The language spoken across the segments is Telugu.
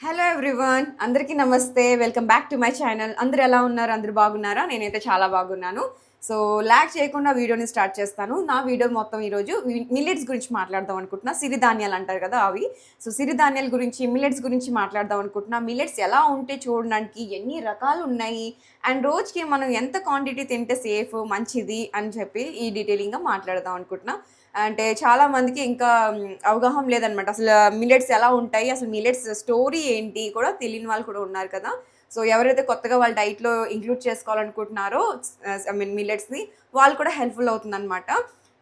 హలో ఎవ్రీవన్ అందరికీ నమస్తే. Welcome back to my channel అందరు ఎలా ఉన్నారు? అందరు బాగున్నారా? నేనైతే చాలా బాగున్నాను. సో ల్యాక్ చేయకుండా వీడియోని స్టార్ట్ చేస్తాను. నా వీడియో మొత్తం ఈరోజు మిల్లెట్స్ గురించి మాట్లాడదాం అనుకుంటున్నా. సిరిధాన్యాలు అంటారు కదా అవి. సో సిరిధాన్యాల గురించి మిల్లెట్స్ గురించి మాట్లాడదాం అనుకుంటున్నా. మిల్లెట్స్ ఎలా ఉంటే చూడడానికి ఎన్ని రకాలు ఉన్నాయి? అండ్ రోజుకి మనం ఎంత క్వాంటిటీ తింటే సేఫ్ మంచిది అని చెప్పి ఈ డీటెయిలింగ్గా మాట్లాడదాం అనుకుంటున్నా. అంటే చాలా మందికి ఇంకా అవగాహన లేదనమాట అసలు మిల్లెట్స్ ఎలా ఉంటాయి అసలు మిల్లెట్స్ స్టోరీ ఏంటి కూడా తెలియని వాళ్ళు కూడా ఉన్నారు కదా. సో ఎవరైతే కొత్తగా వాళ్ళ డైట్లో ఇంక్లూడ్ చేసుకోవాలనుకుంటున్నారో ఐ మీన్ మిల్లెట్స్ని వాళ్ళు కూడా హెల్ప్ఫుల్ అవుతుందన్నమాట.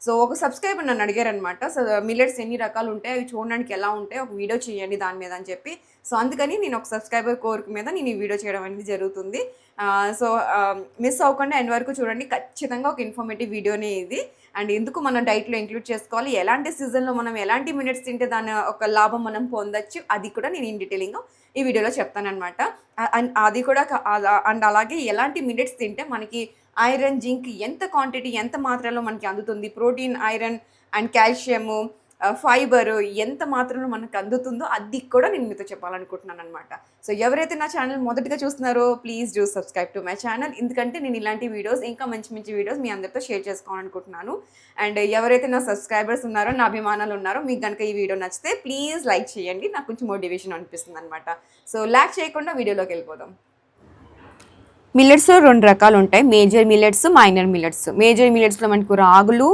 సో ఒక సబ్స్క్రైబర్ నన్ను అడిగారనమాట సో మిల్లెట్స్ ఎన్ని రకాలు ఉంటాయి అవి చూడడానికి ఎలా ఉంటాయి ఒక వీడియో చేయండి దాని మీద అని చెప్పి. సో అందుకని నేను ఒక సబ్స్క్రైబర్ కోరిక మీద నేను ఈ వీడియో చేయడం అనేది జరుగుతుంది. సో మిస్ అవ్వకుండా ఎండ్ వరకు చూడండి. ఖచ్చితంగా ఒక ఇన్ఫర్మేటివ్ వీడియోనే ఇది. అండ్ ఎందుకు మనం డైట్లో ఇంక్లూడ్ చేసుకోవాలి? ఎలాంటి సీజన్లో మనం ఎలాంటి మినిట్స్ తింటే దాని ఒక లాభం మనం పొందొచ్చు? అది కూడా నేను ఇన్ డీటెయిలింగ్ ఈ వీడియోలో చెప్తానమాట అది కూడా అండ్ అలాగే ఎలాంటి మినిట్స్ తింటే మనకి ఐరన్ జింక్ ఎంత క్వాంటిటీ ఎంత మాత్రలో మనకి అందుతుంది? Protein iron and calcium fibre ఎంత మాత్రంలో మనకు అందుతుందో అది కూడా నేను మీతో చెప్పాలనుకుంటున్నాను అనమాట సో ఎవరైతే నా ఛానల్ మొదటిగా చూస్తున్నారో please do subscribe to my channel ఎందుకంటే నేను ఇలాంటి వీడియోస్ ఇంకా మంచి మంచి వీడియోస్ మీ అందరితో షేర్ చేసుకోవాలనుకుంటున్నాను. అండ్ ఎవరైతే నా సబ్స్క్రైబర్స్ ఉన్నారో నా అభిమానాలు ఉన్నారో మీకు కనుక ఈ వీడియో నచ్చితే ప్లీజ్ లైక్ చేయండి. నాకు కొంచెం మోటివేషన్ అనిపిస్తుంది అనమాట సో లాక్ చేయకుండా వీడియోలోకి వెళ్ళిపోదాం. మిల్లెట్స్ రెండు రకాలు ఉంటాయి major millets minor millets major మిల్లెట్స్లో మనకు రాగులు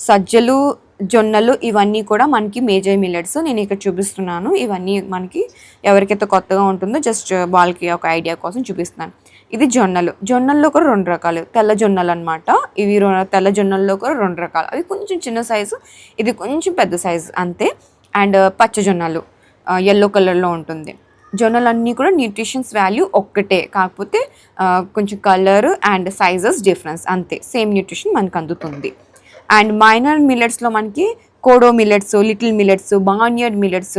సజ్జలు జొన్నలు ఇవన్నీ కూడా మనకి మేజర్ మిల్లెట్స్. నేను ఇక్కడ చూపిస్తున్నాను. ఇవన్నీ మనకి ఎవరికైతే కొత్తగా ఉంటుందో జస్ట్ వాళ్ళకి ఒక ఐడియా కోసం చూపిస్తున్నాను. ఇది జొన్నలు. జొన్నల్లో కూడా రెండు రకాలు. తెల్ల జొన్నలు అనమాట ఇవి రొ- తెల్ల జొన్నల్లో కూడా రెండు రకాలు. అవి కొంచెం చిన్న సైజు ఇది కొంచెం పెద్ద సైజు అంతే. అండ్ పచ్చ జొన్నలు ఎల్లో కలర్లో ఉంటుంది. జొన్నలన్నీ కూడా న్యూట్రిషన్స్ వాల్యూ ఒక్కటే. కాకపోతే కొంచెం కలర్ అండ్ సైజెస్ డిఫరెన్స్ అంతే. సేమ్ న్యూట్రిషన్ మనకు అందుతుంది. అండ్ మైనర్ మిల్లెట్స్లో మనకి kodo millets little millets barnyard millets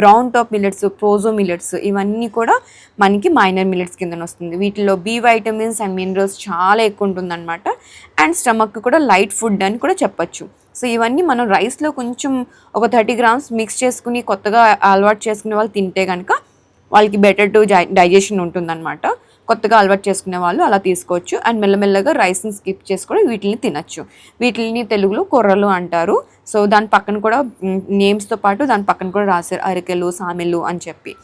brown top millets proso millets ఇవన్నీ కూడా మనకి మైనర్ మిల్లెట్స్ కింద వస్తుంది. వీటిలో బి వైటమిన్స్ అండ్ మినరల్స్ చాలా ఎక్కువ ఉంటుందన్నమాట. అండ్ స్టమక్ కూడా లైట్ ఫుడ్ అని కూడా చెప్పచ్చు. సో ఇవన్నీ మనం రైస్లో కొంచెం ఒక థర్టీ గ్రామ్స్ మిక్స్ చేసుకుని కొత్తగా అలవాటు చేసుకునే వాళ్ళు తింటే కనుక వాళ్ళకి బెటర్ టు డైజెషన్ ఉంటుందన్నమాట. కొత్తగా అలవాటు చేసుకునే వాళ్ళు అలా తీసుకోవచ్చు. అండ్ మెల్లమెల్లగా రైస్ని స్కిప్ చేసి కూడా వీటిని తినచ్చు. వీటిని తెలుగులో కొర్రలు అంటారు. సో దాని పక్కన కూడా నేమ్స్తో పాటు దాని పక్కన కూడా రాశారు. అరికెలు సామెలు అని చెప్పి.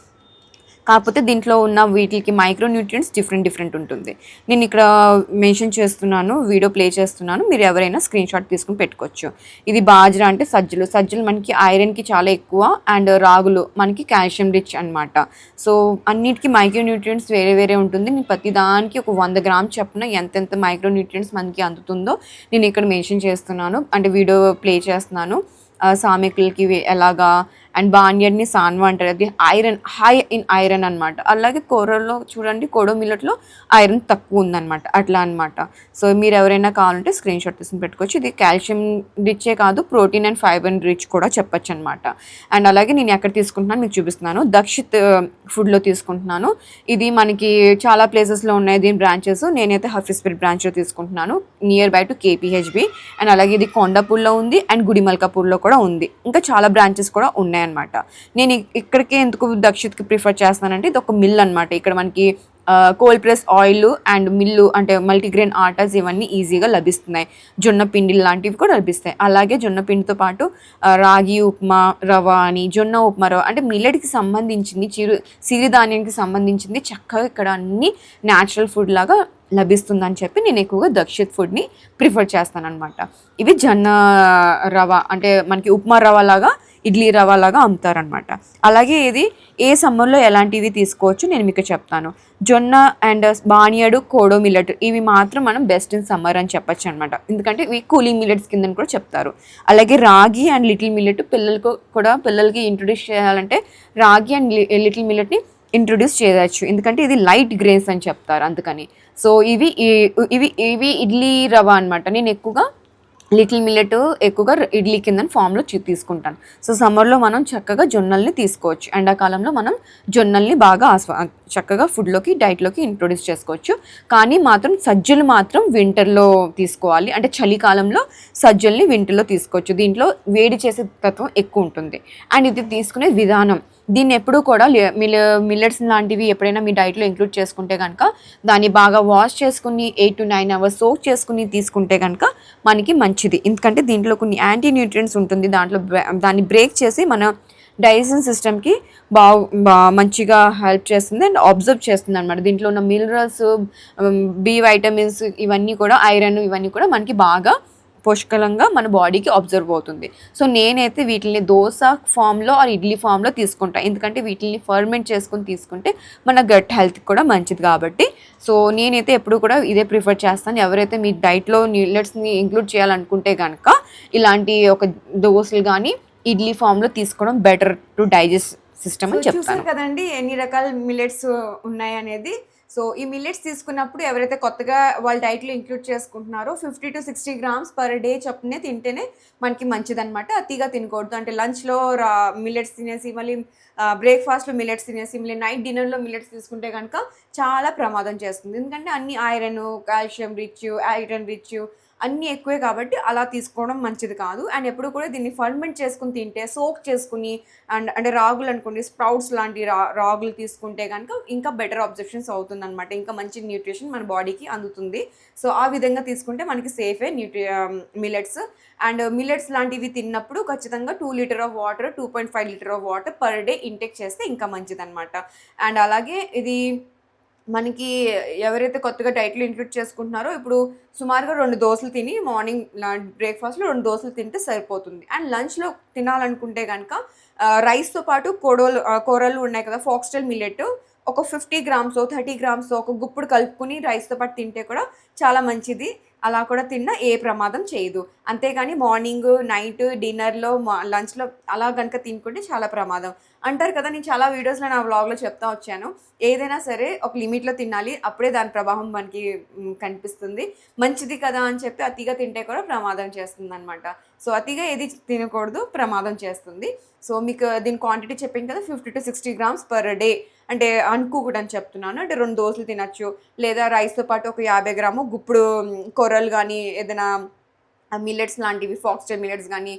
కాకపోతే దీంట్లో ఉన్న వీటికి మైక్రో న్యూట్రియంట్స్ డిఫరెంట్ డిఫరెంట్ ఉంటుంది. నేను ఇక్కడ మెన్షన్ చేస్తున్నాను వీడియో ప్లే చేస్తున్నాను మీరు ఎవరైనా స్క్రీన్ షాట్ తీసుకుని పెట్టుకోవచ్చు. ఇది బాజ్రా అంటే సజ్జలు. సజ్జలు మనకి ఐరన్కి చాలా ఎక్కువ అండ్ రాగులు మనకి కాల్షియం రిచ్ అనమాట సో అన్నిటికీ మైక్రో న్యూట్రియంట్స్ వేరే వేరే ఉంటుంది. నేను ప్రతి దానికి ఒక వంద గ్రామ్ చొప్పున ఎంతెంత మైక్రో న్యూట్రియంట్స్ మనకి అందుతుందో నేను ఇక్కడ మెన్షన్ చేస్తున్నాను. అంటే వీడియో ప్లే చేస్తున్నాను. సామెకులకి ఎలాగా అండ్ బాన్యర్ని సాన్వా అంటారు. అది ఐరన్ హై ఇన్ ఐరన్ అనమాట అలాగే కూరల్లో చూడండి కోడో మిల్లెట్లో ఐరన్ తక్కువ ఉందన్నమాట. అట్లా అన్నమాట. సో మీరు ఎవరైనా కావాలంటే స్క్రీన్ షాట్ తీసుకుని పెట్టుకోవచ్చు. ఇది కాల్షియం రిచే కాదు ప్రోటీన్ అండ్ ఫైబర్ రిచ్ కూడా చెప్పొచ్చు అనమాట అండ్ అలాగే నేను ఎక్కడ తీసుకుంటున్నాను మీకు చూపిస్తున్నాను. దక్షిత్ ఫుడ్లో తీసుకుంటున్నాను. ఇది మనకి చాలా ప్లేసెస్లో ఉన్నాయి దీని బ్రాంచెస్. నేనైతే హఫీస్పేట్ బ్రాంచ్లో తీసుకుంటున్నాను. Nearby to KPHB and అలాగే ఇది కొండాపూర్లో ఉంది అండ్ గుడిమల్కాపూర్లో కూడా ఉంది. ఇంకా చాలా బ్రాంచెస్ కూడా ఉన్నాయి ఉన్నాయన్నమాట నేను ఇక్కడికే ఎందుకు దక్షిత్కి ప్రిఫర్ చేస్తానంటే ఇది ఒక మిల్ అనమాట ఇక్కడ మనకి cold press oil and mill అంటే మల్టీగ్రెయిన్ ఆటాస్ ఇవన్నీ ఈజీగా లభిస్తున్నాయి. జొన్న పిండి లాంటివి కూడా లభిస్తాయి. అలాగే జొన్న పిండితో పాటు రాగి ఉప్మా రవ అని జొన్న ఉప్మా రవ అంటే మిల్లెట్కి సంబంధించింది చిరు సిరిధాన్యానికి సంబంధించింది చక్కగా ఇక్కడ అన్ని న్యాచురల్ ఫుడ్ లాగా లభిస్తుందని చెప్పి నేను ఎక్కువగా దక్షిత్ ఫుడ్ని ప్రిఫర్ చేస్తాను అనమాట ఇవి జొన్న రవ అంటే మనకి ఉప్మా రవ లాగా ఇడ్లీ రవ లాగా అమ్ముతారనమాట అలాగే ఇది ఏ సమ్మర్లో ఎలాంటివి తీసుకోవచ్చు నేను మీకు చెప్తాను. జొన్న అండ్ బానియడు కోడో మిల్లెట్ ఇవి మాత్రం మనం బెస్ట్ ఇన్ సమ్మర్ అని చెప్పొచ్చు అనమాట ఎందుకంటే ఇవి కూలింగ్ మిల్లెట్స్ కింద కూడా చెప్తారు. అలాగే రాగి అండ్ లిటిల్ మిల్లెట్ పిల్లలకు కూడా పిల్లలకి ఇంట్రొడ్యూస్ చేయాలంటే రాగి అండ్ లిటిల్ మిల్లెట్ని ఇంట్రొడ్యూస్ చేయవచ్చు ఎందుకంటే ఇది లైట్ గ్రేన్స్ అని చెప్తారు అందుకని. సో ఇవి ఇవి ఇవి ఇడ్లీ రవ అనమాట నేను ఎక్కువగా లిటిల్ మిల్లెట్ ఎక్కువగా ఇడ్లీ కింద ఫామ్లో తీసుకుంటాను. సో సమ్మర్లో మనం చక్కగా జొన్నల్ని తీసుకోవచ్చు. ఎండాకాలంలో మనం జొన్నల్ని బాగా ఆస్వా చక్కగా ఫుడ్లోకి డైట్లోకి ఇంట్రొడ్యూస్ చేసుకోవచ్చు. కానీ మాత్రం సజ్జలు మాత్రం వింటర్లో తీసుకోవాలి. అంటే చలికాలంలో సజ్జల్ని వింటర్లో తీసుకోవచ్చు. దీంట్లో వేడి చేసే తత్వం ఎక్కువ ఉంటుంది. అండ్ ఇది తీసుకునే విధానం. దీన్ని ఎప్పుడూ కూడా మిల్ మిల్లెట్స్ లాంటివి ఎప్పుడైనా మీ డైట్లో ఇంక్లూడ్ చేసుకుంటే కనుక దాన్ని బాగా వాష్ చేసుకుని eight to nine hours soak చేసుకుని తీసుకుంటే కనుక మనకి మంచిది. ఎందుకంటే దీంట్లో కొన్ని యాంటీ న్యూట్రియంట్స్ ఉంటుంది. దాంట్లో దాన్ని బ్రేక్ చేసి మన డైజెషన్ సిస్టమ్కి బాగు బా మంచిగా హెల్ప్ చేస్తుంది అండ్ అబ్జర్వ్ చేస్తుంది అనమాట దీంట్లో ఉన్న మినరల్స్ బి వైటమిన్స్ ఇవన్నీ కూడా ఐరన్ ఇవన్నీ కూడా మనకి బాగా పుష్కలంగా మన బాడీకి అబ్జర్వ్ అవుతుంది. సో నేనైతే వీటిని దోశ ఫామ్లో ఆర్ ఇడ్లీ ఫామ్లో తీసుకుంటాను ఎందుకంటే వీటిని ఫర్మెంట్ చేసుకొని తీసుకుంటే మన గట్ హెల్త్ కూడా మంచిది కాబట్టి. సో నేనైతే ఎప్పుడు కూడా ఇదే ప్రిఫర్ చేస్తాను. ఎవరైతే మీ డైట్లో మిల్లెట్స్ని ఇంక్లూడ్ చేయాలనుకుంటే కనుక ఇలాంటి ఒక దోశలు కానీ ఇడ్లీ ఫామ్లో తీసుకోవడం బెటర్ టు డైజెస్ట్ సిస్టమ్ అని చెప్తాను. కదండి ఎన్ని రకాల మిల్లెట్స్ ఉన్నాయి అనేది సో ఈ మిల్లెట్స్ తీసుకున్నప్పుడు ఎవరైతే కొత్తగా వాళ్ళ డైట్లో ఇంక్లూడ్ చేసుకుంటున్నారో fifty to sixty grams per day చొప్పునే తింటేనే మనకి మంచిదన్నమాట. అతిగా తినకూడదు. అంటే లంచ్లో రా మిల్లెట్స్ తినేసి మళ్ళీ బ్రేక్ఫాస్ట్లో మిల్లెట్స్ తినేసి మళ్ళీ నైట్ డిన్నర్లో మిల్లెట్స్ తీసుకుంటే కనుక చాలా ప్రమాదం చేస్తుంది. ఎందుకంటే అన్ని iron calcium rich iron rich అన్నీ ఎక్కువే కాబట్టి అలా తీసుకోవడం మంచిది కాదు. అండ్ ఎప్పుడు కూడా దీన్ని ఫర్మెంట్ చేసుకుని తింటే సోక్ చేసుకుని అండ్ అంటే రాగులు అనుకోండి స్ప్రౌట్స్ లాంటి రా రాగులు తీసుకుంటే కనుక ఇంకా బెటర్ అబ్జెక్షన్స్ అవుతుందన్నమాట. ఇంకా మంచి న్యూట్రిషన్ మన బాడీకి అందుతుంది. సో ఆ విధంగా తీసుకుంటే మనకి సేఫే న్యూట్రి మిలెట్స్ అండ్ మిలెట్స్ లాంటివి తిన్నప్పుడు ఖచ్చితంగా two litre of water two point five litre of water per day intake చేస్తే ఇంకా మంచిదన్నమాట. అండ్ అలాగే ఇది మనకి ఎవరైతే కొత్తగా డైట్లు ఇంక్లూడ్ చేసుకుంటున్నారో ఇప్పుడు సుమారుగా రెండు దోశలు తిని మార్నింగ్ బ్రేక్ఫాస్ట్లో రెండు దోశలు తింటే సరిపోతుంది. అండ్ లంచ్లో తినాలనుకుంటే కనుక రైస్తో పాటు కొడవలు కూరలు ఉన్నాయి కదా ఫాక్స్టైల్ మిల్లెట్ ఒక ఫిఫ్టీ గ్రామ్స్ థర్టీ గ్రామ్స్ ఒక గుప్పుడు కలుపుకుని రైస్తో పాటు తింటే కూడా చాలా మంచిది. అలా కూడా తిన్నా ఏ ప్రమాదం చేయదు. అంతేగాని మార్నింగ్ నైట్ డిన్నర్లో లంచ్లో అలా కనుక తినుకుంటే చాలా ప్రమాదం. అంటారు కదా నేను చాలా వీడియోస్లో నా వ్లాగ్లో చెప్తా వచ్చాను. ఏదైనా సరే ఒక లిమిట్లో తినాలి అప్పుడే దాని ప్రభావం మనకి కనిపిస్తుంది. మంచిది కదా అని చెప్పి అతిగా తింటే కూడా ప్రమాదం చేస్తుంది అనమాట సో అతిగా ఏది తినకూడదు ప్రమాదం చేస్తుంది. సో మీకు దీని క్వాంటిటీ చెప్పింది కదా fifty to sixty grams per day అంటే అనుకోకూడదు అని చెప్తున్నాను. అంటే రెండు దోశలు తినచ్చు లేదా రైస్తో పాటు ఒక యాభై గ్రాము గుప్పుడు కొర్రలు కానీ ఏదైనా మిల్లెట్స్ లాంటివి ఫాక్స్టర్ మిల్లెట్స్ కానీ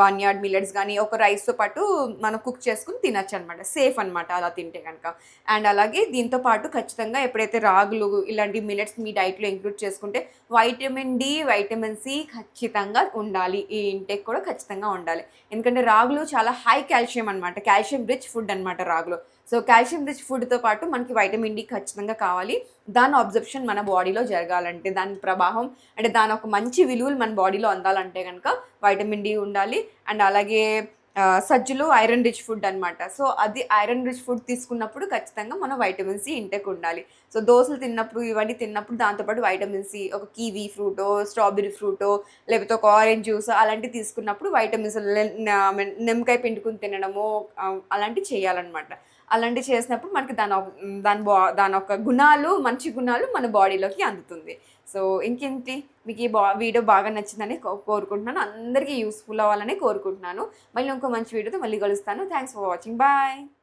బాన్యార్డ్ మిల్లెట్స్ కానీ ఒక రైస్తో పాటు మనం కుక్ చేసుకుని తినచ్చు అనమాట సేఫ్ అనమాట అలా తింటే కనుక అండ్ అలాగే దీంతో పాటు ఖచ్చితంగా ఎప్పుడైతే రాగులు ఇలాంటి మిల్లెట్స్ మీ డైట్లో ఇంక్లూడ్ చేసుకుంటే వైటమిన్ డి వైటమిన్ సి ఖచ్చితంగా ఉండాలి. ఈ ఇంటేక్ కూడా ఖచ్చితంగా ఉండాలి. ఎందుకంటే రాగులు చాలా హై కాల్షియం అనమాట కాల్షియం రిచ్ ఫుడ్ అనమాట రాగులు. సో కాల్షియం రిచ్ ఫుడ్తో పాటు మనకి వైటమిన్ డి ఖచ్చితంగా కావాలి. దాని అబ్జర్ప్షన్ మన బాడీలో జరగాలంటే దాని ప్రభావం అంటే దాని ఒక మంచి విలువలు మన బాడీలో అందాలంటే కనుక వైటమిన్ డి ఉండాలి. అండ్ అలాగే సజ్జులు ఐరన్ రిచ్ ఫుడ్ అనమాట సో అది ఐరన్ రిచ్ ఫుడ్ తీసుకున్నప్పుడు ఖచ్చితంగా మనం వైటమిన్ సి ఇంటెక్ ఉండాలి. సో దోశలు తిన్నప్పుడు ఇవన్నీ తిన్నప్పుడు దాంతోపాటు వైటమిన్ సి ఒక కీవీ ఫ్రూటో స్ట్రాబెరీ ఫ్రూటో లేకపోతే ఒక ఆరెంజ్ జ్యూస్ అలాంటివి తీసుకున్నప్పుడు వైటమిన్స్ నిమ్మకాయ పిండుకుని తినడము అలాంటివి చేయాలన్నమాట. అలాంటివి చేసినప్పుడు మనకి దాని దాని బా దాని యొక్క గుణాలు మంచి గుణాలు మన బాడీలోకి అందుతుంది. సో ఇంకేంటి? మీకు ఈ బా వీడియో బాగా నచ్చిందని కో- కోరుకుంటున్నాను. అందరికీ యూస్ఫుల్ అవ్వాలని కోరుకుంటున్నాను. మళ్ళీ ఇంకో మంచి వీడియోతో మళ్ళీ కలుస్తాను. Thanks for watching. బాయ్.